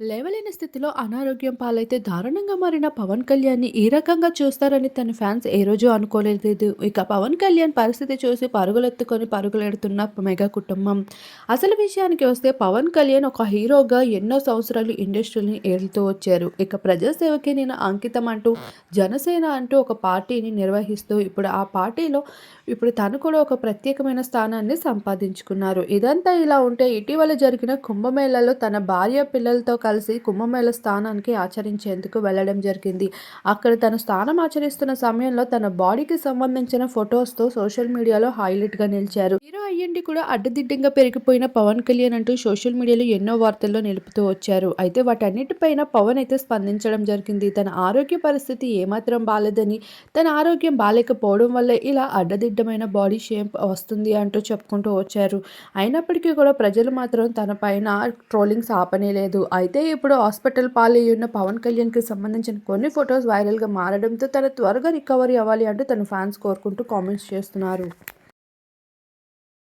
లేవలేని స్థితిలో అనారోగ్యం పాలైతే దారుణంగా మారిన పవన్ కళ్యాణ్‌ని ఈ రకంగా చూస్తారని తన ఫ్యాన్స్ ఏ రోజు అనుకోలేదు. ఇక పవన్ కళ్యాణ్ పరిస్థితి చూసి పరుగులెత్తుకొని పరుగులెడుతున్న మెగా కుటుంబం. అసలు విషయానికి వస్తే పవన్ కళ్యాణ్ ఒక హీరోగా ఎన్నో సంవత్సరాలు ఇండస్ట్రీని ఏలుతూ వచ్చారు. ఇక ప్రజాసేవకి నేను అంకితం అంటూ జనసేన అంటూ ఒక పార్టీని నిర్వహిస్తూ ఇప్పుడు ఆ పార్టీలో ఇప్పుడు తను కూడా ఒక ప్రత్యేకమైన స్థానాన్ని సంపాదించుకున్నారు. ఇదంతా ఇలా ఉంటే ఇటీవల జరిగిన కుంభమేళాలో తన భార్య పిల్లలతో కలిసి కుంభమేళ స్థానానికి ఆచరించేందుకు వెళ్ళడం జరిగింది. అక్కడ తన స్థానం ఆచరిస్తున్న సమయంలో తన బాడీకి సంబంధించిన ఫొటోస్‌తో సోషల్ మీడియాలో హైలైట్‌గా నిలిచారు. హీరో అయ్యండి కూడా అడ్డదిడ్డంగా పెరిగిపోయిన పవన్ కళ్యాణ్ అంటూ సోషల్ మీడియాలో ఎన్నో వార్తల్లో నిలుపుతూ వచ్చారు. అయితే వాటన్నిటిపైన పవన్ అయితే స్పందించడం జరిగింది. తన ఆరోగ్య పరిస్థితి ఏమాత్రం బాలేదని, తన ఆరోగ్యం బాలేకపోవడం వల్ల ఇలా అడ్డదిడ్డమైన బాడీ షేప్ వస్తుంది అంటూ చెప్పుకుంటూ వచ్చారు. అయినప్పటికీ కూడా ప్రజలు మాత్రం తన పైన ట్రోలింగ్స్ ఆపనే లేదు. అయితే ఇప్పుడు హాస్పిటల్ పాలయ్యున్న పవన్ కళ్యాణ్‌కి సంబంధించిన కొన్ని ఫొటోస్ వైరల్‌గా మారడంతో తన త్వరగా రికవరీ అవ్వాలి అంటూ తన ఫ్యాన్స్ కోరుకుంటూ కామెంట్స్ చేస్తున్నారు.